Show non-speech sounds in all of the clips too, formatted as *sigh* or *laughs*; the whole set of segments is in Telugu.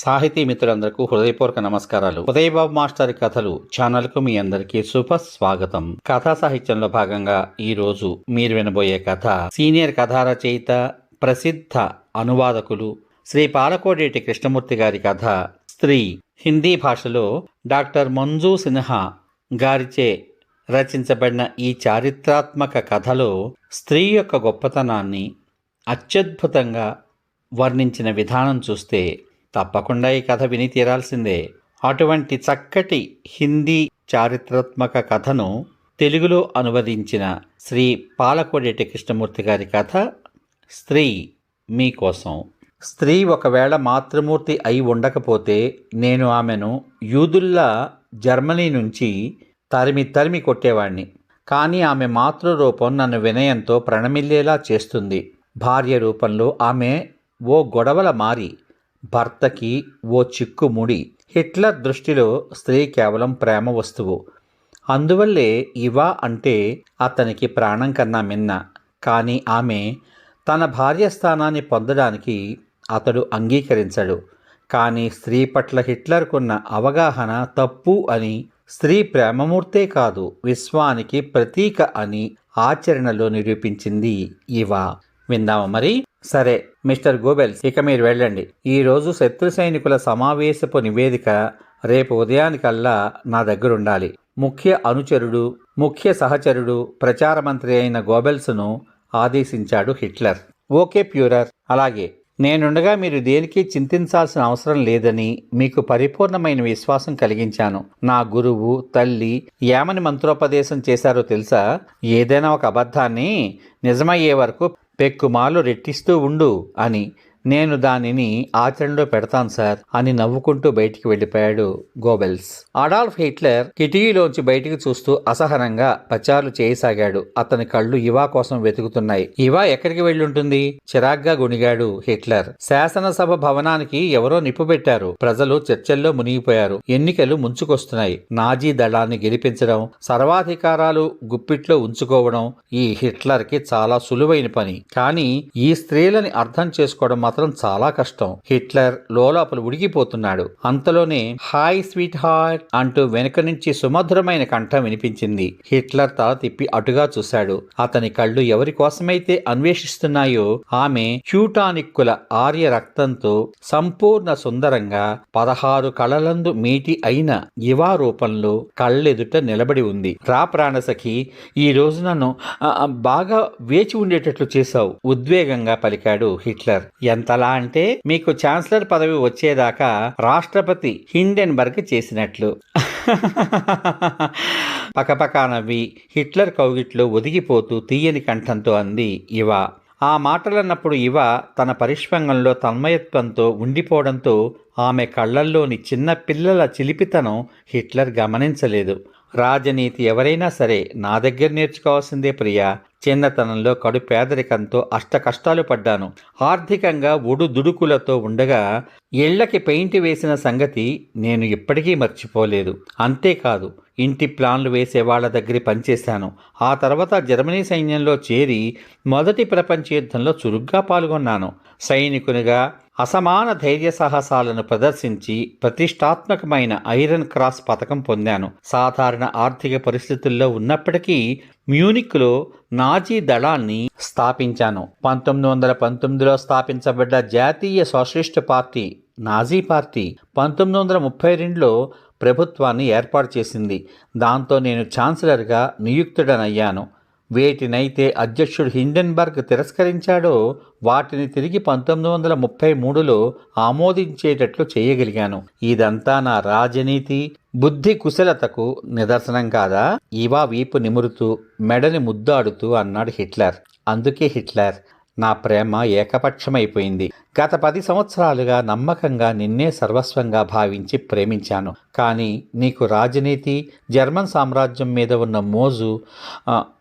సాహితీ మిత్రులందరికీ హృదయపూర్వక నమస్కారాలు. ఉదయబాబు మాస్టర్ కథలు ఛానల్కు మీ అందరికీ శుభ స్వాగతం. కథా సాహిత్యంలో భాగంగా ఈ రోజు మీరు వినబోయే కథ సీనియర్ కథా రచయిత ప్రసిద్ధ అనువాదకులు శ్రీ పాలకోడేటి కృష్ణమూర్తి గారి కథ స్త్రీ. హిందీ భాషలో డాక్టర్ మంజు సిన్హా గారిచే రచించబడిన ఈ చారిత్రాత్మక కథలో స్త్రీ యొక్క గొప్పతనాన్ని అత్యద్భుతంగా వర్ణించిన విధానం చూస్తే తప్పకుండా ఈ కథ విని తీరాల్సిందే. అటువంటి చక్కటి హిందీ చారిత్రాత్మక కథను తెలుగులో అనువదించిన శ్రీ పాలకోడేటి కృష్ణమూర్తి గారి కథ స్త్రీ మీకోసం స్త్రీ ఒకవేళ మాతృమూర్తి అయి ఉండకపోతే నేను ఆమెను యూదుల్లా జర్మనీ నుంచి తరిమి తరిమి కొట్టేవాణ్ణి. కానీ ఆమె మాతృరూపం నన్ను వినయంతో ప్రణమిల్లేలా చేస్తుంది. భార్య రూపంలో ఆమె ఓ గొడవల మారి భర్తకి ఓ చిక్కుముడి హిట్లర్ దృష్టిలో స్త్రీ కేవలం ప్రేమ వస్తువు. అందువల్లే ఇవా అంటే అతనికి ప్రాణం కన్నా మిన్న. కానీ ఆమె తన భార్య స్థానాన్ని పొందడానికి అతడు అంగీకరించడు. కానీ స్త్రీ పట్ల హిట్లర్కున్న అవగాహన తప్పు అని స్త్రీ ప్రేమమూర్తే కాదు విశ్వానికి ప్రతీక అని ఆచరణలో నిరూపించింది ఇవా. విందామా మరి? సరే మిస్టర్ గోబెల్స్ ఇక మీరు వెళ్ళండి. ఈరోజు శత్రు సైనికుల సమావేశపు నివేదిక రేపు ఉదయానికల్లా నా దగ్గర ఉండాలి ముఖ్య అనుచరుడు ముఖ్య సహచరుడు ప్రచార మంత్రి అయిన గోబెల్స్ను ఆదేశించాడు హిట్లర్. Okay purer. అలాగే నేనుండగా మీరు దేనికి చింతించాల్సిన అవసరం లేదని మీకు పరిపూర్ణమైన విశ్వాసం కలిగించాను. నా గురువు తల్లి ఏమని మంత్రోపదేశం చేశారో తెలుసా? ఏదైనా ఒక అబద్ధాన్ని నిజమయ్యే వరకు పెక్కుమాలు రెట్టిస్తూ ఉండు అని నేను దానిని ఆచరణలో పెడతాను సార్ అని నవ్వుకుంటూ బయటికి వెళ్ళిపోయాడు గోబెల్స్. అడాల్ఫ్ హిట్లర్ కిటికీలోంచి బయటికి చూస్తూ అసహనంగా పచారులు చేయసాగాడు. అతని కళ్ళు ఇవా కోసం వెతుకుతున్నాయి. ఇవా ఎక్కడికి వెళ్ళుంటుంది? చిరాగ్గా గుణిగాడు హిట్లర్. శాసనసభ భవనానికి ఎవరో నిప్పు పెట్టారు. ప్రజలు చర్చల్లో మునిగిపోయారు. ఎన్నికలు ముంచుకొస్తున్నాయి. నాజీ దళాన్ని గెలిపించడం సర్వాధికారాలు గుప్పిట్లో ఉంచుకోవడం ఈ హిట్లర్కి చాలా సులువైన పని. కానీ ఈ స్త్రీలని అర్థం చేసుకోవడం మాత్రం చాలా కష్టం. హిట్లర్ లోలోపల ఉడికిపోతున్నాడు. అంతలోనే హాయ్ స్వీట్ హార్ట్ అంటూ వెనుక నుంచి సుమధురమైన కంఠం వినిపించింది. హిట్లర్ తల తిప్పి అటుగా చూశాడు. అతని కళ్ళు ఎవరి కోసమైతే అన్వేషిస్తున్నాయో ఆమె క్యూటానిక్కుల ఆర్య రక్తంతో సంపూర్ణ సుందరంగా పదహారు కళలందు మీటి అయిన యువా రూపంలో కళ్ళెదుట నిలబడి ఉంది. రా ప్రాణసఖి ఈ రోజు నన్ను బాగా వేచి ఉండేటట్లు చేశావు ఉద్వేగంగా పలికాడు హిట్లర్. ఎంతలా అంటే మీకు ఛాన్సలర్ పదవి వచ్చేదాకా రాష్ట్రపతి హిండెన్బర్గ్ చేసినట్లు. *laughs* పకపకా నవ్వి హిట్లర్ కౌగిట్లో ఒదిగిపోతూ తీయని కంఠంతో అంది ఇవ. ఆ మాటలన్నప్పుడు ఇవ తన పరిష్వంగంలో తన్మయత్వంతో ఉండిపోవడంతో ఆమె కళ్ళల్లోని చిన్న పిల్లల చిలిపితనం హిట్లర్ గమనించలేదు. రాజనీతి ఎవరైనా సరే నా దగ్గర నేర్చుకోవాల్సిందే ప్రియా. చిన్నతనంలో కడు పేదరికంతో అష్ట కష్టాలు పడ్డాను. ఆర్థికంగా ఒడుదుడుకులతో ఉండగా ఇళ్ళకి పెయింట్ వేసిన సంగతి నేను ఇప్పటికీ మర్చిపోలేదు. అంతేకాదు ఇంటి ప్లాన్లు వేసే వాళ్ళ దగ్గర పనిచేశాను. ఆ తర్వాత జర్మనీ సైన్యంలో చేరి మొదటి ప్రపంచ యుద్ధంలో చురుగ్గా పాల్గొన్నాను. సైనికునిగా అసమాన ధైర్య సాహసాలను ప్రదర్శించి ప్రతిష్టాత్మకమైన ఐరన్ క్రాస్ పథకం పొందాను. సాధారణ ఆర్థిక పరిస్థితుల్లో ఉన్నప్పటికీ మ్యూనిక్లో నాజీ దళాన్ని స్థాపించాను. పంతొమ్మిది వందల పంతొమ్మిదిలో స్థాపించబడ్డ జాతీయ సోషలిస్టు పార్టీ నాజీ పార్టీ పంతొమ్మిది వందల ముప్పై రెండులో ప్రభుత్వాన్ని ఏర్పాటు చేసింది. దాంతో నేను ఛాన్సలర్గా నియుక్తుడనయ్యాను. వేటినైతే అధ్యక్షుడు హిండెన్బర్గ్ తిరస్కరించాడో వాటిని తిరిగి పంతొమ్మిది వందల ముప్పై మూడులో ఆమోదించేటట్లు చేయగలిగాను. ఇదంతా నా రాజనీతి బుద్ధి కుశలతకు నిదర్శనం కాదా? ఇవా వీపు నిమురుతూ మెడని ముద్దాడుతూ అన్నాడు హిట్లర్. అందుకే హిట్లర్ నా ప్రేమ ఏకపక్షమైపోయింది. గత పది సంవత్సరాలుగా నమ్మకంగా నిన్నే సర్వస్వంగా భావించి ప్రేమించాను. కానీ నీకు రాజనీతి జర్మన్ సామ్రాజ్యం మీద ఉన్న మోజు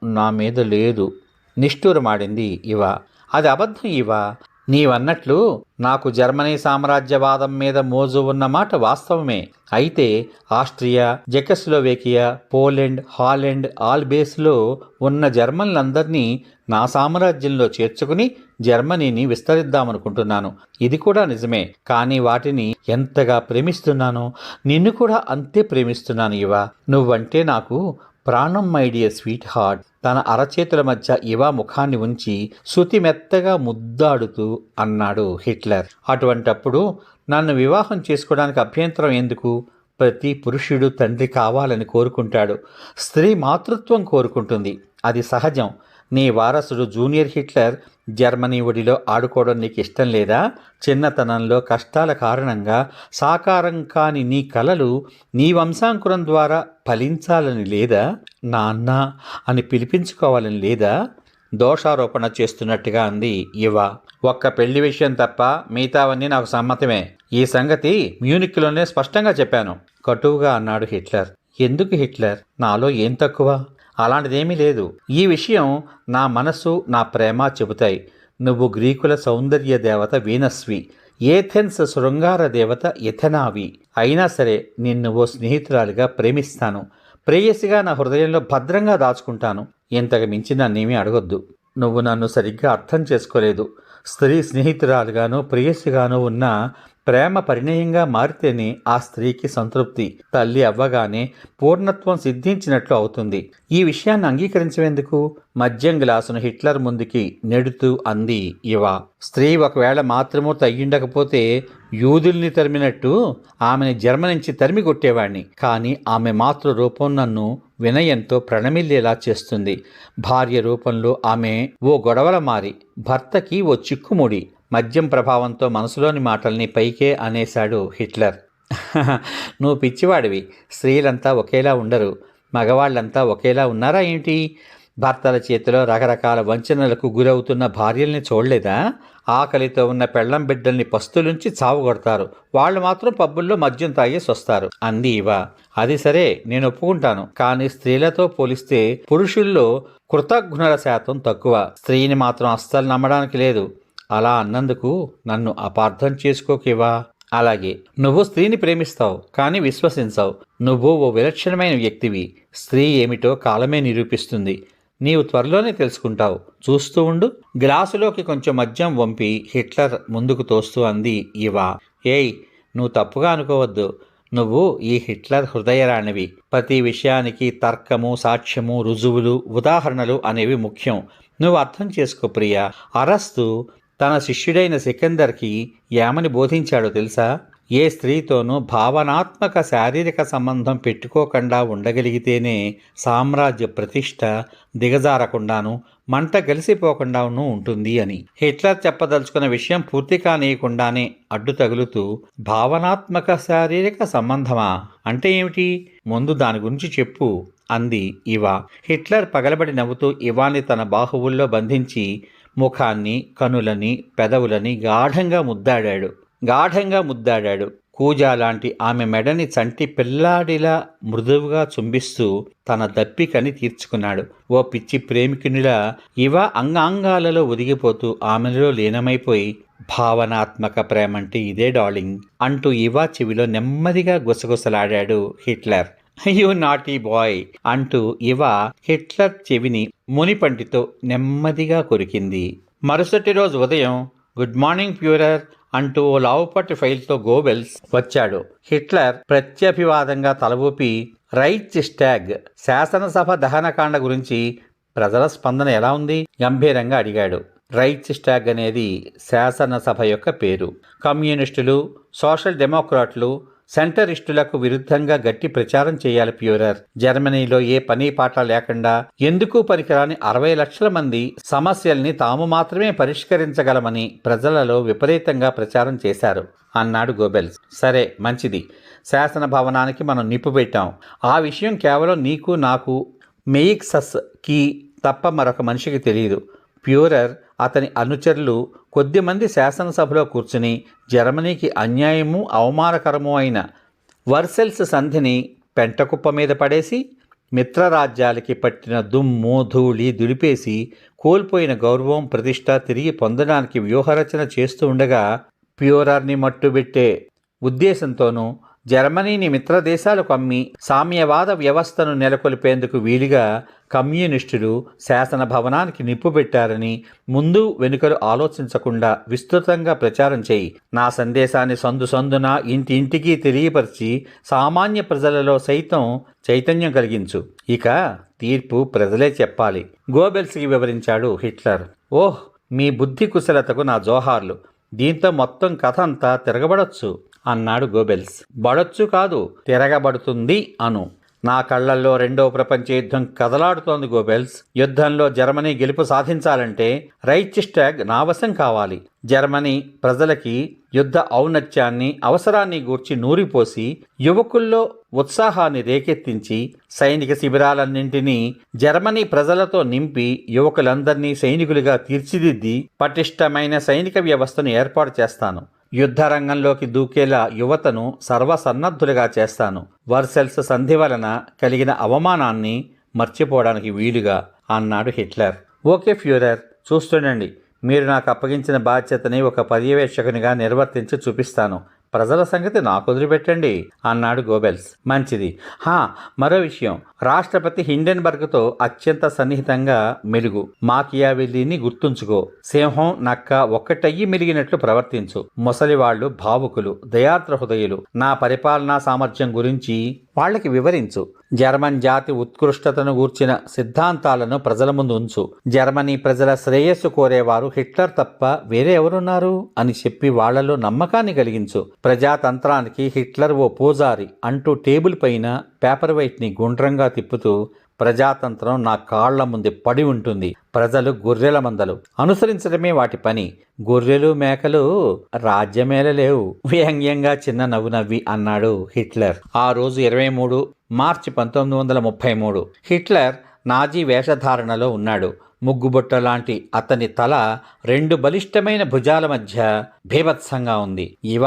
నా మీద లేదు. నిష్ఠూరమాడింది ఇవ. అది అబద్ధం ఇవ. నీవన్నట్లు నాకు జర్మనీ సామ్రాజ్యవాదం మీద మోజు ఉన్న మాట వాస్తవమే. అయితే ఆస్ట్రియా జెకస్లోవేకియా పోలెండ్ హాలెండ్ ఆల్బేస్లో ఉన్న జర్మన్లందరినీ నా సామ్రాజ్యంలో చేర్చుకుని జర్మనీని విస్తరిద్దామనుకుంటున్నాను. ఇది కూడా నిజమే. కానీ వాటిని ఎంతగా ప్రేమిస్తున్నానో నిన్ను కూడా అంతే ప్రేమిస్తున్నాను ఇవా నువ్వంటే నాకు ప్రాణం మైడియ స్వీట్ హార్ట్. తన అరచేతుల మధ్య ఇవా ముఖాన్ని ఉంచి శృతి మెత్తగా ముద్దాడుతూ అన్నాడు హిట్లర్. అటువంటప్పుడు నన్ను వివాహం చేసుకోవడానికి అభ్యంతరం ఎందుకు? ప్రతి పురుషుడు తండ్రి కావాలని కోరుకుంటాడు. స్త్రీ మాతృత్వం కోరుకుంటుంది. అది సహజం. నీ వారసుడు జూనియర్ హిట్లర్ జర్మనీ ఒడిలో ఆడుకోవడం నీకు ఇష్టం లేదా? చిన్నతనంలో కష్టాల కారణంగా సాకారం కాని నీ కలలు నీ వంశాంకురం ద్వారా ఫలించాలని లేదా? నాన్న అని పిలిపించుకోవాలని లేదా? దోషారోపణ చేస్తున్నట్టుగా అంది యువ. ఒక్క పెళ్ళి విషయం తప్ప మిగతావన్నీ నాకు సమ్మతమే. ఈ సంగతి మ్యూనిక్లోనే స్పష్టంగా చెప్పాను. కటువుగా అన్నాడు హిట్లర్. ఎందుకు హిట్లర్? నాలో ఏం తక్కువ? అలాంటిదేమీ లేదు. ఈ విషయం నా మనసు నా ప్రేమ చెబుతాయి. నువ్వు గ్రీకుల సౌందర్య దేవత వీనస్వి. ఏథెన్స్ శృంగార దేవత ఎథెనావి అయినా సరే నిన్ను ఓ స్నేహితురాలిగా ప్రేమిస్తాను. ప్రేయసిగా నా హృదయంలో భద్రంగా దాచుకుంటాను. ఇంతకు మించి నన్నేమీ అడగొద్దు. నువ్వు నన్ను సరిగ్గా అర్థం చేసుకోలేదు. స్త్రీ స్నేహితురాలుగాను ప్రేయసిగాను ఉన్న ప్రేమ పరిణయంగా మారితేనే ఆ స్త్రీకి సంతృప్తి. తల్లి అవ్వగానే పూర్ణత్వం సిద్ధించినట్లు అవుతుంది. ఈ విషయాన్ని అంగీకరించేందుకు మద్యం గ్లాసును హిట్లర్ ముందుకి నెడుతూ అంది ఇవ స్త్రీ ఒకవేళ మాత్రమూ తగ్గిండకపోతే యూదుల్ని తరిమినట్టు ఆమెని జర్మనించి తరిమి కొట్టేవాణ్ణి. కానీ ఆమె మాతృ రూపం నన్ను వినయంతో ప్రణమిల్లేలా చేస్తుంది. భార్య రూపంలో ఆమె ఓ గొడవల మారి భర్తకి ఓ చిక్కుముడి మద్యం ప్రభావంతో మనసులోని మాటల్ని పైకే అనేశాడు హిట్లర్. *laughs* నువ్వు పిచ్చివాడివి. స్త్రీలంతా ఒకేలా ఉండరు. మగవాళ్ళంతా ఒకేలా ఉన్నారా ఏంటి? భర్తల చేతిలో రకరకాల వంచనలకు గురవుతున్న భార్యల్ని చూడలేదా? ఆకలితో ఉన్న పెళ్ళం బిడ్డల్ని పస్తులుంచి చావుకొడతారు వాళ్ళు మాత్రం పబ్బుల్లో మద్యం తాగేసి వస్తారు. అంది ఇవ. అది సరే నేను ఒప్పుకుంటాను. కానీ స్త్రీలతో పోలిస్తే పురుషుల్లో కృతజ్ఞుల శాతం తక్కువ. స్త్రీని మాత్రం అస్సలు నమ్మడానికి లేదు. అలా అన్నందుకు నన్ను అపార్థం చేసుకోకివా అలాగే నువ్వు స్త్రీని ప్రేమిస్తావు కానీ విశ్వసించావు. నువ్వు ఓ విలక్షణమైన వ్యక్తివి. స్త్రీ ఏమిటో కాలమే నిరూపిస్తుంది. నీవు త్వరలోనే తెలుసుకుంటావు. చూస్తూ ఉండు. గ్లాసులోకి కొంచెం మద్యం వంపి హిట్లర్ ముందుకు తోస్తూ అంది ఇవా ఏయ్ నువ్వు తప్పుగా అనుకోవద్దు. నువ్వు ఈ హిట్లర్ హృదయరాణివి. ప్రతి విషయానికి తర్కము సాక్ష్యము రుజువులు ఉదాహరణలు అనేవి ముఖ్యం. నువ్వు అర్థం చేసుకో ప్రియ. అరస్తు తన శిష్యుడైన సికందర్కి ఏమని బోధించాడో తెలుసా? ఏ స్త్రీతోనూ భావనాత్మక శారీరక సంబంధం పెట్టుకోకుండా ఉండగలిగితేనే సామ్రాజ్య ప్రతిష్ట దిగజారకుండాను మంట కలిసిపోకుండాను ఉంటుంది అని. హిట్లర్ చెప్పదలుచుకున్న విషయం పూర్తి కానీయకుండానే అడ్డు తగులుతూ భావనాత్మక శారీరక సంబంధమా? అంటే ఏమిటి? ముందు దాని గురించి చెప్పు అంది ఇవా. హిట్లర్ పగలబడి నవ్వుతూ ఇవాని తన బాహువుల్లో బంధించి ముఖాన్ని కనులని పెదవులని గాఢంగా ముద్దాడాడు. గాఢంగా ముద్దాడాడు. కూజా లాంటి ఆమె మెడని చంటి పిల్లాడిలా మృదువుగా చుంబిస్తూ తన దప్పికని తీర్చుకున్నాడు. ఓ పిచ్చి ప్రేమికునిలా ఇవ అంగాంగాలలో ఒదిగిపోతూ ఆమెలో లీనమైపోయి భావనాత్మక ప్రేమంటే ఇదే డార్లింగ్ అంటూ ఇవా చెవిలో నెమ్మదిగా గుసగుసలాడాడు హిట్లర్. యు నాటీ బాయ్ అంటూ ఇవ హిట్లర్ చెవిని మునిపంటితో నెమ్మదిగా కొరికింది. మరుసటి రోజు ఉదయం గుడ్ మార్నింగ్ ప్యూరర్ అంటూ ఓ లావుపట్టి ఫైల్తో గోబెల్స్ వచ్చాడు. హిట్లర్ ప్రత్యభివాదంగా తలవూపి ఊపి రైట్ స్టాగ్ శాసనసభ దహనకాండ గురించి ప్రజల స్పందన ఎలా ఉంది? గంభీరంగా అడిగాడు. రైట్ స్టాగ్ అనేది శాసనసభ యొక్క పేరు. కమ్యూనిస్టులు సోషల్ డెమోక్రాట్లు సెంటరిస్టులకు విరుద్ధంగా గట్టి ప్రచారం చేయాలి ప్యూరర్. జర్మనీలో ఏ పని పాట లేకుండా ఎందుకు పనికిరాని అరవై లక్షల మంది సమస్యల్ని తాము మాత్రమే పరిష్కరించగలమని ప్రజలలో విపరీతంగా ప్రచారం చేశారు అన్నాడు గోబెల్స్. సరే మంచిది. శాసన భవనానికి మనం నిప్పు పెట్టాం. ఆ విషయం కేవలం నీకు నాకు మెయిక్సస్కి తప్ప మరొక మనిషికి తెలియదు ప్యూరర్ అతని అనుచరులు కొద్దిమంది శాసనసభలో కూర్చుని జర్మనీకి అన్యాయము అవమానకరము అయిన వర్సెల్స్ సంధిని పెంటకుప్ప మీద పడేసి మిత్రరాజ్యాలకి పట్టిన దుమ్ము ధూళి దులిపేసి కోల్పోయిన గౌరవం ప్రతిష్ట తిరిగి పొందడానికి వ్యూహరచన చేస్తూ ఉండగా ప్యూరర్ని మట్టుబెట్టే ఉద్దేశంతోనూ జర్మనీని మిత్రదేశాలకు అమ్మి సామ్యవాద వ్యవస్థను నెలకొల్పేందుకు వీలుగా కమ్యూనిస్టులు శాసన భవనానికి నిప్పు పెట్టారని ముందు వెనుకలు ఆలోచించకుండా విస్తృతంగా ప్రచారం చేయి. నా సందేశాన్ని సందు సందున ఇంటి ఇంటికి తెలియపరిచి సామాన్య ప్రజలలో సైతం చైతన్యం కలిగించు. ఇక తీర్పు ప్రజలే చెప్పాలి. గోబెల్స్కి వివరించాడు హిట్లర్. ఓహ్ మీ బుద్ధి కుశలతకు నా జోహార్లు. దీంతో మొత్తం కథ అంతా తిరగబడొచ్చు. అన్నాడు గోబెల్స్. బడొచ్చు కాదు తిరగబడుతుంది అను. నా కళ్ళల్లో రెండో ప్రపంచ యుద్ధం కదలాడుతోంది గోబెల్స్. యుద్ధంలో జర్మనీ గెలుపు సాధించాలంటే రైచిస్టాగ్ నావశం కావాలి. జర్మనీ ప్రజలకి యుద్ధ ఔన్నత్యాన్ని అవసరాన్ని గూర్చి నూరిపోసి యువకుల్లో ఉత్సాహాన్ని రేకెత్తించి సైనిక శిబిరాలన్నింటినీ జర్మనీ ప్రజలతో నింపి యువకులందరినీ సైనికులుగా తీర్చిదిద్ది పటిష్టమైన సైనిక వ్యవస్థను ఏర్పాటు చేస్తాను. యుద్ధ రంగంలోకి దూకేలా యువతను సర్వసన్నద్ధులుగా చేస్తాను. వర్సెల్స్ సంధి వలన కలిగిన అవమానాన్ని మర్చిపోవడానికి వీలుగా అన్నాడు హిట్లర్. Okay Führer చూస్తుండండి. మీరు నాకు అప్పగించిన బాధ్యతని ఒక పర్యవేక్షకునిగా నిర్వర్తించి చూపిస్తాను. ప్రజల సంగతి నాకు వదిలిపెట్టండి అన్నాడు గోబెల్స్. మంచిది. హా మరో విషయం. రాష్ట్రపతి హిండెన్బర్గ్తో అత్యంత సన్నిహితంగా మెలుగు. మాకియావెల్లిని గుర్తుంచుకో. సింహం నక్క ఒక్కటయ్యి మెలిగినట్లు ప్రవర్తించు. ముసలివాళ్ళు భావుకులు దయార్ద్ర హృదయులు. నా పరిపాలనా సామర్థ్యం గురించి వాళ్ళకి వివరించు. జర్మన్ జాతి ఉత్కృష్టతను గూర్చిన సిద్ధాంతాలను ప్రజల ముందు ఉంచు. జర్మనీ ప్రజల శ్రేయస్సు కోరేవారు హిట్లర్ తప్ప వేరే ఎవరున్నారు? అని చెప్పి వాళ్ళలో నమ్మకాన్ని కలిగించు. ప్రజాతంత్రానికి హిట్లర్ ఓ పూజారి అంటూ టేబుల్ పైన పేపర్ వైట్ని గుండ్రంగా తిప్పుతూ ప్రజాతంత్రం నా కాళ్ళ ముందు పడి ఉంటుంది. ప్రజలు గొర్రెల మందలు. అనుసరించడమే వాటి పని. గొర్రెలు మేకలు రాజ్యమేల లేవు. వ్యంగ్యంగా చిన్న నవ్వు నవ్వి అన్నాడు హిట్లర్. ఆ రోజు ఇరవై మూడు మార్చి పంతొమ్మిది వందల ముప్పై మూడు. హిట్లర్ నాజీ వేషధారణలో ఉన్నాడు. ముగ్గుబుట్ట లాంటి అతని తల రెండు బలిష్టమైన భుజాల మధ్య భీభత్సంగా ఉంది. ఇవ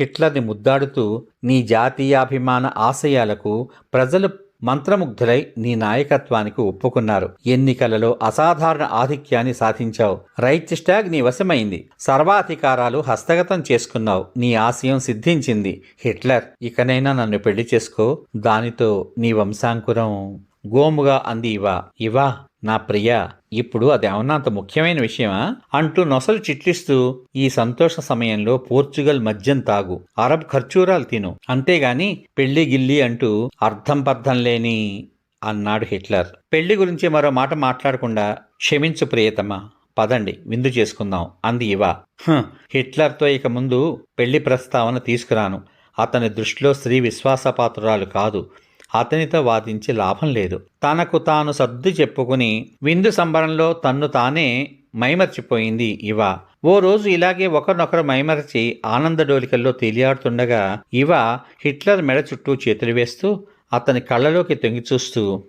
హిట్లర్ని ముద్దాడుతూ నీ జాతీయాభిమాన ఆశయాలకు ప్రజలు మంత్రముగ్ధులై నీ నాయకత్వానికి ఒప్పుకున్నారు. ఎన్నికలలో అసాధారణ ఆధిక్యాన్ని సాధించావు. రైట్ స్టాగ్ నీ వశమైంది. సర్వాధికారాలు హస్తగతం చేసుకున్నావు. నీ ఆశయం సిద్ధించింది. హిట్లర్ ఇకనైనా నన్ను పెళ్ళి చేసుకో. దానితో నీ వంశాంకురం గోముగా అంది ఇవా. ఇవా నా ప్రియ ఇప్పుడు అదేమన్నా అంత ముఖ్యమైన విషయమా? అంటూ నొసలు చిట్లిస్తూ ఈ సంతోష సమయంలో పోర్చుగల్ మద్యం తాగు. అరబ్ ఖర్చూరాలు తిను. అంతేగాని పెళ్ళి గిల్లి అంటూ అర్థం పర్థం లేని అన్నాడు హిట్లర్. పెళ్ళి గురించి మరో మాట మాట్లాడకుండా క్షమించు ప్రియతమా. పదండి విందు చేసుకుందాం. అంది ఇవా. హిట్లర్తో ఇక ముందు పెళ్ళి ప్రస్తావన తీసుకురాను. అతని దృష్టిలో స్త్రీ విశ్వాసపాత్రురాలు కాదు. అతనితో వాదించి లాభం లేదు. తనకు తాను సర్దు చెప్పుకుని విందు సంబరంలో తన్ను తానే మైమర్చిపోయింది ఇవ. ఓ రోజు ఇలాగే ఒకరినొకరు మైమరచి ఆనందడోలికల్లో తేలియాడుతుండగా ఇవ హిట్లర్ మెడ చుట్టూ చేతులు వేస్తూ అతని కళ్ళలోకి తొంగి చూస్తూ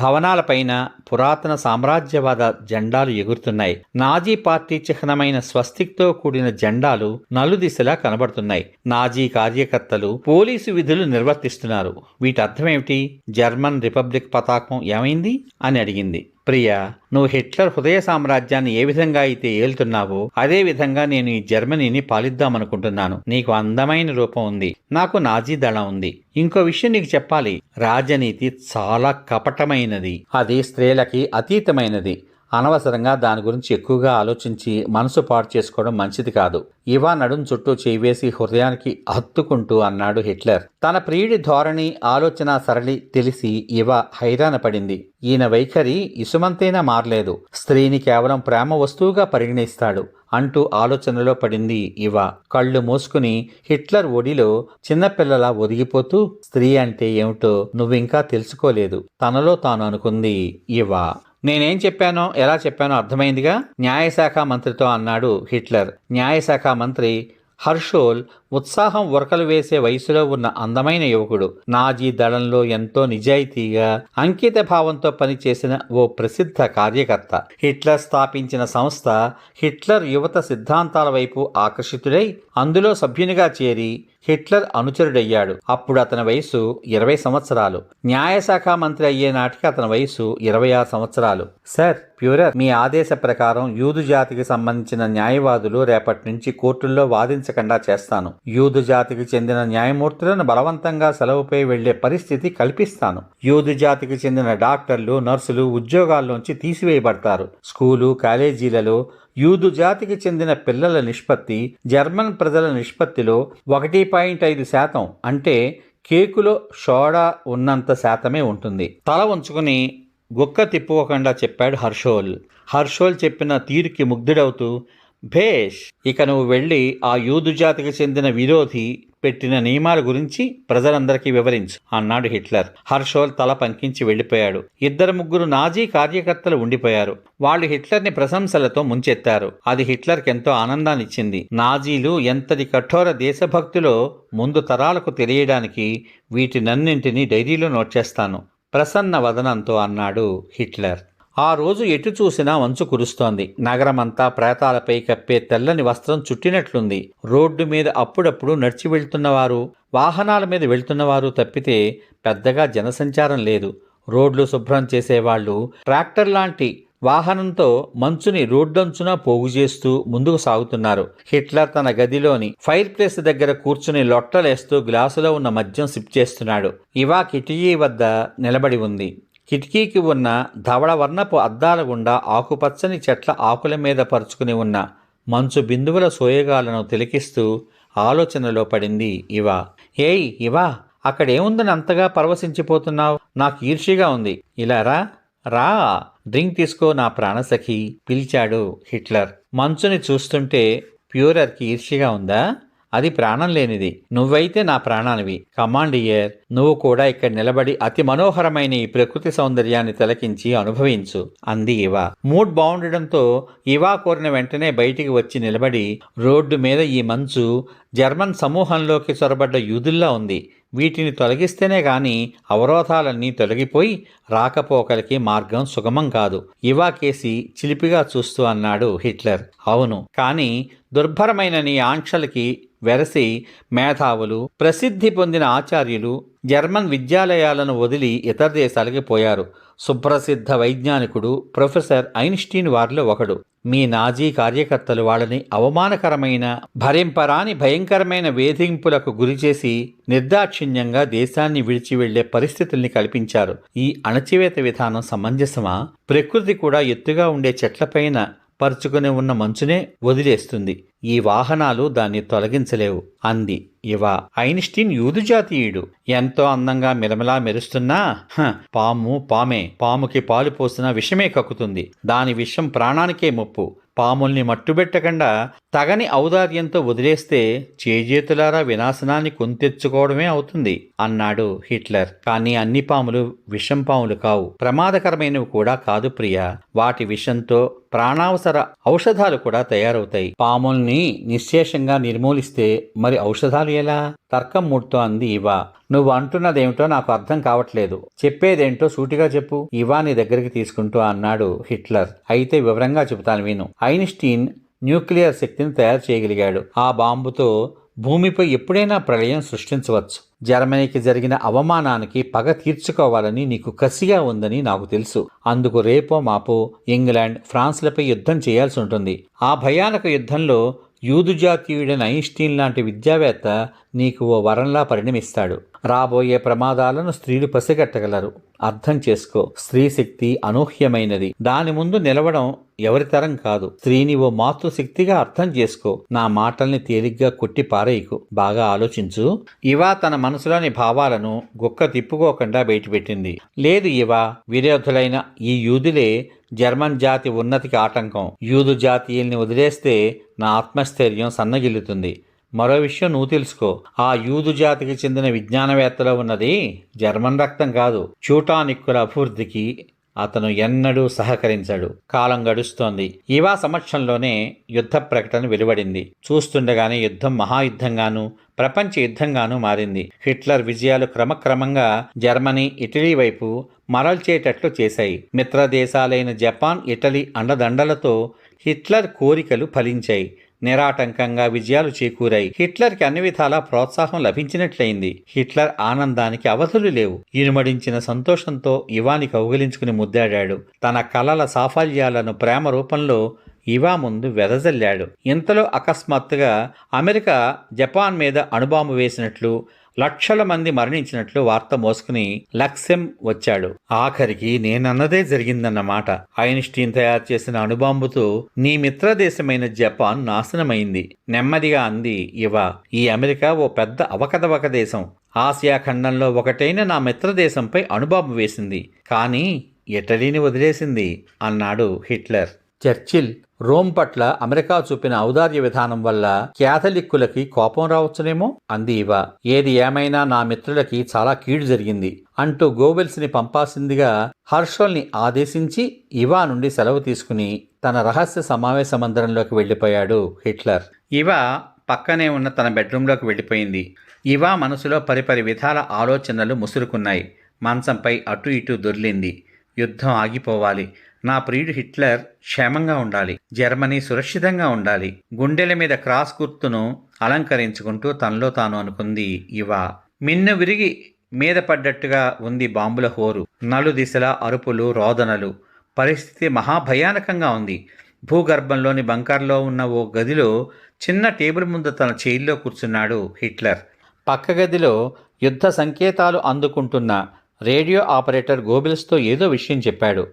భవనాలపైన పురాతన సామ్రాజ్యవాద జెండాలు ఎగురుతున్నాయి. నాజీ పార్టీ చిహ్నమైన స్వస్తిక్తో కూడిన జెండాలు నలుదిశలా కనబడుతున్నాయి. నాజీ కార్యకర్తలు పోలీసు విధులు నిర్వర్తిస్తున్నారు. వీటి అర్థమేమిటి జర్మన్ రిపబ్లిక్ పతాకం ఏమైంది? అని అడిగింది. ప్రియ నువ్వు హిట్లర్ హృదయ సామ్రాజ్యాన్ని ఏ విధంగా అయితే ఏలుతున్నావో అదే విధంగా నేను ఈ జర్మనీని పాలిద్దామనుకుంటున్నాను. నీకు అందమైన రూపం ఉంది. నాకు నాజీ దళం ఉంది. ఇంకో విషయం నీకు చెప్పాలి. రాజనీతి చాలా కపటమైనది. అది స్త్రీలకి అతీతమైనది. అనవసరంగా దాని గురించి ఎక్కువగా ఆలోచించి మనసు పాడు చేసుకోవడం మంచిది కాదు. ఇవా నడుం చుట్టూ చేయివేసి హృదయానికి హత్తుకుంటూ అన్నాడు హిట్లర్. తన ప్రియుడి ధోరణి ఆలోచన సరళి తెలిసి ఇవ హైరాణ పడింది ఈయన వైఖరి ఇసుమంతైనా మారలేదు. స్త్రీని కేవలం ప్రేమ వస్తువుగా పరిగణిస్తాడు అంటూ ఆలోచనలో పడింది ఇవ. కళ్ళు మూసుకుని హిట్లర్ ఒడిలో చిన్నపిల్లలా ఒదిగిపోతూ స్త్రీ అంటే ఏమిటో నువ్వింకా తెలుసుకోలేదు. తనలో తాను అనుకుంది ఇవ. నేనేం చెప్పానో ఎలా చెప్పానో అర్థమైందిగా? న్యాయశాఖ మంత్రితో అన్నాడు హిట్లర్. న్యాయశాఖ మంత్రి హర్షోల్ ఉత్సాహం ఉరకలు వేసే వయసులో ఉన్న అందమైన యువకుడు నాజీ దళంలో ఎంతో నిజాయితీగా అంకిత భావంతో పనిచేసిన ఓ ప్రసిద్ధ కార్యకర్త. హిట్లర్ స్థాపించిన సంస్థ హిట్లర్ యువత సిద్ధాంతాల వైపు ఆకర్షితుడై అందులో సభ్యునిగా చేరి హిట్లర్ అనుచరుడయ్యాడు. అప్పుడు అతని వయసు ఇరవై సంవత్సరాలు. న్యాయశాఖ మంత్రి అయ్యే నాటికి అతని వయసు ఇరవై ఆరు సంవత్సరాలు. సార్ ప్యూరర్ మీ ఆదేశ ప్రకారం యూదు జాతికి సంబంధించిన న్యాయవాదులు రేపటి నుంచి కోర్టుల్లో వాదించకుండా చేస్తాను. యూదు జాతికి చెందిన న్యాయమూర్తులను బలవంతంగా సెలవుపై వెళ్ళే పరిస్థితి కల్పిస్తాను. యూదు జాతికి చెందిన డాక్టర్లు నర్సులు ఉద్యోగాల్లోంచి తీసివేయబడతారు. స్కూలు కాలేజీలలో యూదు జాతికి చెందిన పిల్లల నిష్పత్తి జర్మన్ ప్రజల నిష్పత్తిలో ఒకటి పాయింట్ ఐదు శాతం అంటే కేకులో షోడా ఉన్నంత శాతమే ఉంటుంది. తల ఉంచుకుని గుక్క తిప్పుకోకుండా చెప్పాడు హర్షోల్. హర్షోల్ చెప్పిన తీరుకి ముగ్ధుడవుతూ భేష్ ఇక నువ్వు వెళ్ళి ఆ యూదు జాతికి చెందిన విరోధి పెట్టిన నియమాల గురించి ప్రజలందరికీ వివరించు అన్నాడు హిట్లర్. హర్షోల్ తల పంకించి వెళ్ళిపోయాడు. ఇద్దరు ముగ్గురు నాజీ కార్యకర్తలు ఉండిపోయారు. వాళ్ళు హిట్లర్ని ప్రశంసలతో ముంచెత్తారు. అది హిట్లర్కి ఎంతో ఆనందాన్నిచ్చింది. నాజీలు ఎంతటి కఠోర దేశభక్తులో ముందు తరాలకు తెలియడానికి వీటినన్నింటినీ డైరీలో నోట్ చేస్తాను. ప్రసన్న వదనంతో అన్నాడు హిట్లర్. ఆ రోజు ఎటు చూసినా మంచు కురుస్తోంది. నగరమంతా ప్రేతాలపై కప్పే తెల్లని వస్త్రం చుట్టినట్లుంది. రోడ్డు మీద అప్పుడప్పుడు నడిచి వెళ్తున్నవారు వాహనాల మీద వెళ్తున్నవారు తప్పితే పెద్దగా జనసంచారం లేదు. రోడ్లు శుభ్రం చేసేవాళ్ళు ట్రాక్టర్ లాంటి వాహనంతో మంచుని రోడ్డంచున పోగు చేస్తూ ముందుకు సాగుతున్నారు. హిట్లర్ తన గదిలోని ఫైర్ ప్లేస్ దగ్గర కూర్చుని లొట్టలేస్తూ గ్లాసులో ఉన్న మద్యం సిప్ చేస్తున్నాడు. ఇవా కిటికీ వద్ద నిలబడి ఉంది. కిటికీకి ఉన్న ధవళ వర్ణపు అద్దాల గుండా ఆకుపచ్చని చెట్ల ఆకుల మీద పరుచుకుని ఉన్న మంచు బిందువుల సోయగాలను తిలకిస్తూ ఆలోచనలో పడింది ఇవా. ఏయ్ ఇవా అక్కడేముందని అంతగా పరవశించిపోతున్నావు? నాకు ఈర్ష్యగా ఉంది. ఇలా రా రా. డ్రింక్ తీసుకో నా ప్రాణసఖి పిలిచాడు హిట్లర్. మంచుని చూస్తుంటే ప్యూరర్కి ఈర్ష్యగా ఉందా? అది ప్రాణం లేనిది. నువ్వైతే నా ప్రాణానివి. కమాండ్ ఇయర్ నువ్వు కూడా ఇక్కడ నిలబడి అతి మనోహరమైన ఈ ప్రకృతి సౌందర్యాన్ని తిలకించి అనుభవించు. అంది ఇవా. మూడ్ బాగుండడంతో ఇవా కోరిన వెంటనే బయటికి వచ్చి నిలబడి రోడ్డు మీద ఈ మంచు జర్మన్ సమూహంలోకి చొరబడ్డ యూదుల్లా ఉంది. వీటిని తొలగిస్తేనే గాని అవరోధాలన్నీ తొలగిపోయి రాకపోకలకి మార్గం సుగమం కాదు. ఇవా కేసి చిలిపిగా చూస్తూ అన్నాడు హిట్లర్. అవును. కానీ దుర్భరమైన నీ ఆంక్షలకి వెరసి మేధావులు ప్రసిద్ధి పొందిన ఆచార్యులు జర్మన్ విద్యాలయాలను వదిలి ఇతర దేశాలకి పోయారు. సుప్రసిద్ధ వైజ్ఞానికుడు ప్రొఫెసర్ ఐన్స్టీన్ వారిలో ఒకడు. మీ నాజీ కార్యకర్తలు వాళ్ళని అవమానకరమైన భరింపరాని భయంకరమైన వేధింపులకు గురిచేసి నిర్దాక్షిణ్యంగా దేశాన్ని విడిచి వెళ్ళే పరిస్థితుల్ని కల్పించారు. ఈ అణచివేత విధానం సమంజసమా? ప్రకృతి కూడా ఎత్తుగా ఉండే చెట్లపైన పరుచుకుని ఉన్న మంచునే వదిలేస్తుంది. ఈ వాహనాలు దాన్ని తొలగించలేవు. అంది ఇవ. ఐన్స్టీన్ యూదు జాతీయుడు ఎంతో అందంగా మిలమిలా మెరుస్తున్నా హ, పాము పామే. పాముకి పాలు పోసిన విషమే కక్కుతుంది. దాని విషం ప్రాణానికే ముప్పు. పాముల్ని మట్టుబెట్టకుండా తగని ఔదార్యంతో వదిలేస్తే చేజేతులారా వినాశనాన్ని కొంతెచ్చుకోవడమే అవుతుంది అన్నాడు హిట్లర్. కానీ అన్ని పాములు విషం పాములు కావు. ప్రమాదకరమైనవి కూడా కాదు ప్రియ. వాటి విషంతో ప్రాణావసర ఔషధాలు కూడా తయారవుతాయి. పాముల్ని నిశ్శేషంగా నిర్మూలిస్తే మరి ఔషధాలు ఎలా? తర్కం మూడుతో అంది ఇవా. నువ్వు అంటున్నదేమిటో నాకు అర్థం కావట్లేదు. చెప్పేదేంటో సూటిగా చెప్పు. ఇవా నీ దగ్గరికి తీసుకుంటూ అన్నాడు హిట్లర్. అయితే వివరంగా చెబుతాను విను. ఐన్స్టీన్ న్యూక్లియర్ శక్తిని తయారు చేయగలిగాడు. ఆ బాంబుతో భూమిపై ఎప్పుడైనా ప్రళయం సృష్టించవచ్చు. జర్మనీకి జరిగిన అవమానానికి పగ తీర్చుకోవాలని నీకు కసిగా ఉందని నాకు తెలుసు. అందుకు రేపో మాపో ఇంగ్లాండ్ ఫ్రాన్స్లపై యుద్ధం చేయాల్సి ఉంటుంది. ఆ భయానక యుద్ధంలో యూదు జాతీయుడైన ఐన్స్టీన్ లాంటి విద్యావేత్త నీకు ఓ వరంలా పరిణమిస్తాడు. రాబోయే ప్రమాదాలను స్త్రీలు పసిగట్టగలరు. అర్థం చేసుకో. స్త్రీ శక్తి అనూహ్యమైనది. దాని ముందు నిలవడం ఎవరి తరం కాదు. స్త్రీని ఓ మాతృశక్తిగా అర్థం చేసుకో. నా మాటల్ని తేలిగ్గా కొట్టి పారేయకు. బాగా ఆలోచించు. ఇవా తన మనసులోని భావాలను గుక్క తిప్పుకోకుండా బయటపెట్టింది. లేదు ఇవా విరోధులైన ఈ యూదులే జర్మన్ జాతి ఉన్నతికి ఆటంకం. యూదు జాతీయుల్ని వదిలేస్తే నా ఆత్మస్థైర్యం సన్నగిల్లుతుంది. మరో విషయం నువ్వు తెలుసుకో. ఆ యూదు జాతికి చెందిన విజ్ఞానవేత్తలో ఉన్నది జర్మన్ రక్తం కాదు. చూటానిక్కుల అభివృద్ధికి అతను ఎన్నడూ సహకరించాడు. కాలం గడుస్తోంది. ఇవా సమక్షంలోనే యుద్ధ ప్రకటన వెలువడింది. చూస్తుండగానే యుద్ధం మహాయుద్ధంగాను ప్రపంచ యుద్ధంగాను మారింది. హిట్లర్ విజయాలు క్రమక్రమంగా జర్మనీ ఇటలీ వైపు మరల్చేటట్లు చేశాయి. మిత్రదేశాలైన జపాన్ ఇటలీ అండదండలతో హిట్లర్ కోరికలు ఫలించాయి. నిరాటంకంగా విజయాలు చేకూరాయి. హిట్లర్కి అన్ని విధాలా ప్రోత్సాహం లభించినట్లయింది. హిట్లర్ ఆనందానికి అవధులు లేవు. ఇనుమడించిన సంతోషంతో ఇవాని కౌగిలించుకుని ముద్దాడాడు. తన కలల సాఫల్యాలను ప్రేమ రూపంలో ఇవా ముందు వెదజల్లాడు. ఇంతలో అకస్మాత్తుగా అమెరికా జపాన్ మీద అణుబాంబు వేసినట్లు లక్షల మంది మరణించినట్లు వార్త మోసుకుని లక్ష్యం వచ్చాడు. ఆఖరికి నేనన్నదే జరిగిందన్నమాట ఐన్స్టీన్ తయారు చేసిన అణుబాంబుతో నీ మిత్రదేశమైన జపాన్ నాశనమైంది. నెమ్మదిగా అంది ఇవ ఈ అమెరికా ఓ పెద్ద అవకతవక దేశం. ఆసియా ఖండంలో ఒకటైన నా మిత్రదేశంపై అణుబాంబు వేసింది. కానీ ఇటలీని వదిలేసింది అన్నాడు హిట్లర్. చర్చిల్ రోమ్ పట్ల అమెరికా చూపిన ఔదార్య విధానం వల్ల క్యాథలిక్కులకి కోపం రావచ్చునేమో? అంది ఇవ. ఏది ఏమైనా నా మిత్రులకి చాలా కీడు జరిగింది. అంటూ గోబెల్స్ని పంపాల్సిందిగా హర్షోల్ని ఆదేశించి ఇవా నుండి సెలవు తీసుకుని తన రహస్య సమావేశ మందిరంలోకి వెళ్ళిపోయాడు హిట్లర్. ఇవ పక్కనే ఉన్న తన బెడ్రూంలోకి వెళ్ళిపోయింది. ఇవా మనసులో పరిపరి విధాల ఆలోచనలు ముసురుకున్నాయి. మంచంపై అటు ఇటు దొర్లింది. యుద్ధం ఆగిపోవాలి. నా ప్రియుడు హిట్లర్ క్షేమంగా ఉండాలి జర్మనీ సురక్షితంగా ఉండాలి. గుండెల మీద క్రాస్ గుర్తును అలంకరించుకుంటూ తనలో తాను అనుకుంది ఇవా మిన్ను విరిగి మీద పడ్డట్టుగా ఉంది బాంబుల హోరు. నలు దిశల అరుపులు రోదనలు. పరిస్థితి మహాభయానకంగా ఉంది. భూగర్భంలోని బంకర్లో ఉన్న ఓ గదిలో చిన్న టేబుల్ ముందు తన చేయిల్లో కూర్చున్నాడు హిట్లర్. పక్క గదిలో యుద్ధ సంకేతాలు అందుకుంటున్న రేడియో ఆపరేటర్ గోబిల్స్తో ఏదో విషయం చెప్పాడు.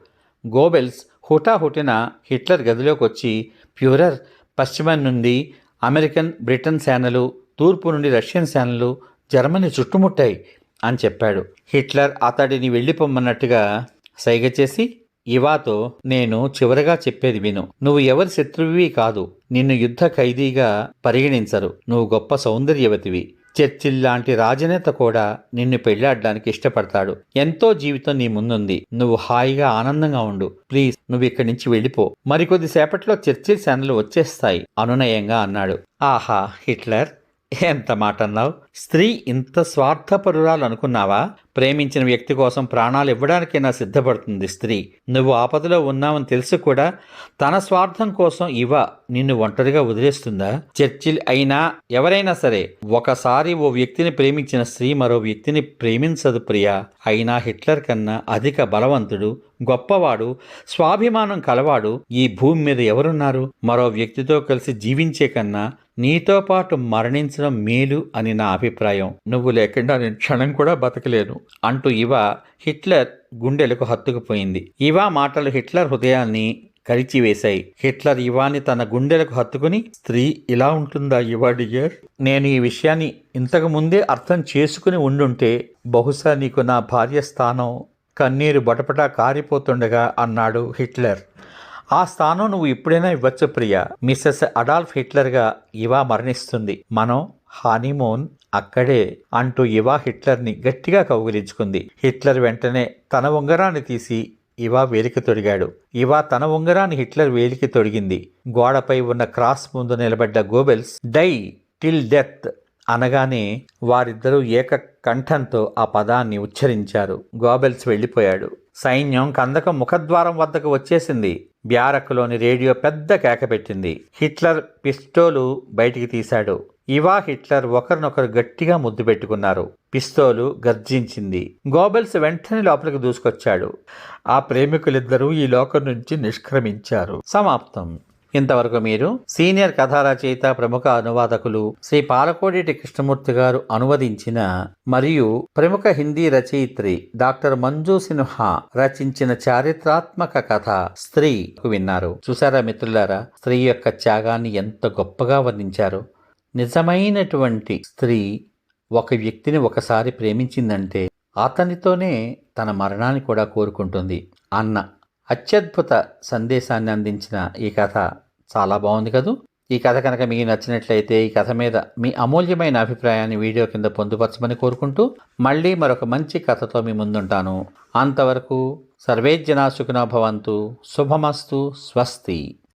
గోబెల్స్ హుటాహుటిన హిట్లర్ గదిలోకి వచ్చి ప్యూరర్ పశ్చిమం నుండి అమెరికన్ బ్రిటన్ సేనలు తూర్పు నుండి రష్యన్ సేనలు జర్మనీ చుట్టుముట్టాయి అని చెప్పాడు. హిట్లర్ అతడిని వెళ్ళిపోమ్మన్నట్టుగా సైగ చేసి ఇవాతో నేను చివరగా చెప్పేది విను. నువ్వు ఎవరి శత్రువి కాదు. నిన్ను యుద్ధ ఖైదీగా పరిగణించరు. నువ్వు గొప్ప సౌందర్యవతివి. చర్చిల్ లాంటి రాజనేత కూడా నిన్ను పెళ్ళాడడానికి ఇష్టపడతాడు. ఎంతో జీవితం నీ ముందుంది. నువ్వు హాయిగా ఆనందంగా ఉండు. ప్లీజ్ నువ్వు ఇక్కడి నుంచి వెళ్ళిపో. మరికొద్దిసేపట్లో చర్చిల్ సేనలు వచ్చేస్తాయి. అనునయంగా అన్నాడు. ఆహా హిట్లర్. ఎంత మాట అన్నావు స్త్రీ ఇంత స్వార్థపరురాలు అనుకున్నావా ప్రేమించిన వ్యక్తి కోసం ప్రాణాలు ఇవ్వడానికైనా సిద్ధపడుతుంది స్త్రీ. నువ్వు ఆపదలో ఉన్నావని తెలుసు కూడా తన స్వార్థం కోసం ఇవ నిన్ను ఒంటరిగా వదిలేస్తుందా? చర్చిల్ అయినా ఎవరైనా సరే ఒకసారి ఓ వ్యక్తిని ప్రేమించిన స్త్రీ మరో వ్యక్తిని ప్రేమించదు ప్రియా. అయినా హిట్లర్ కన్నా అధిక బలవంతుడు గొప్పవాడు స్వాభిమానం కలవాడు ఈ భూమి మీద ఎవరున్నారు? మరో వ్యక్తితో కలిసి జీవించే కన్నా నీతో పాటు మరణించడం మేలు అని నా అభిప్రాయం. నువ్వు లేకుండా నేను క్షణం కూడా బతకలేను అంటూ ఇవ హిట్లర్ గుండెలకు హత్తుకుపోయింది. ఇవా మాటలు హిట్లర్ హృదయాన్ని కరిచివేశాయి. హిట్లర్ ఇవాని తన గుండెలకు హత్తుకుని స్త్రీ ఇలా ఉంటుందా ఇవా డియర్? నేను ఈ విషయాన్ని ఇంతకు ముందే అర్థం చేసుకుని ఉండుంటే బహుశా నీకు నా భార్య స్థానం కన్నీరు బటపటా కారిపోతుండగా అన్నాడు హిట్లర్. ఆ స్థానం నువ్వు ఇప్పుడైనా ఇవ్వచ్చు ప్రియ. మిస్సెస్ అడాల్ఫ్ హిట్లర్గా ఇవా మరణిస్తుంది. మనం హానీమూన్ అక్కడే అంటూ ఇవా హిట్లర్ని గట్టిగా కౌగిలించుకుంది. హిట్లర్ వెంటనే తన ఉంగరాన్ని తీసి ఇవా వేలికి తొడిగాడు. ఇవా తన ఉంగరాన్ని హిట్లర్ వేలికి తొడిగింది. గోడపై ఉన్న క్రాస్ ముందు నిలబడ్డ గోబెల్స్ డై టిల్ డెత్ అనగానే వారిద్దరూ ఏక కంఠంతో ఆ పదాన్ని ఉచ్చరించారు. గోబెల్స్ వెళ్ళిపోయాడు. సైన్యం కందకం ముఖద్వారం వద్దకు వచ్చేసింది. బ్యారక్లోని రేడియో పెద్ద కేక పెట్టింది. హిట్లర్ పిస్టోలు బయటికి తీశాడు. ఇవా హిట్లర్ ఒకరినొకరు గట్టిగా ముద్దు పెట్టుకున్నారు. పిస్తోలు గర్జించింది. గోబెల్స్ వెంటనే లోపలికి దూసుకొచ్చాడు. ఆ ప్రేమికులిద్దరూ ఈ లోకం నుంచి నిష్క్రమించారు. సమాప్తం. ఇంతవరకు మీరు సీనియర్ కథా రచయిత ప్రముఖ అనువాదకులు శ్రీ పాలకోడేటి కృష్ణమూర్తి గారు అనువదించిన మరియు ప్రముఖ హిందీ రచయిత్రి డాక్టర్ మంజు సిన్హా రచించిన చారిత్రాత్మక కథ స్త్రీ విన్నారు. చూసారా మిత్రులారా? స్త్రీ యొక్క త్యాగాన్ని ఎంత గొప్పగా వర్ణించారు. నిజమైనటువంటి స్త్రీ ఒక వ్యక్తిని ఒకసారి ప్రేమించిందంటే అతనితోనే తన మరణాన్ని కూడా కోరుకుంటుంది. అన్న అత్యద్భుత సందేశాన్ని అందించిన ఈ కథ చాలా బాగుంది కదూ? ఈ కథ కనుక మీకు నచ్చినట్లయితే ఈ కథ మీద మీ అమూల్యమైన అభిప్రాయాన్ని వీడియో కింద పొందుపరచమని కోరుకుంటూ మళ్ళీ మరొక మంచి కథతో మీ ముందుంటాను. అంతవరకు సర్వేజ్జనా సుఖినో భవంతు. శుభమస్తు. స్వస్తి.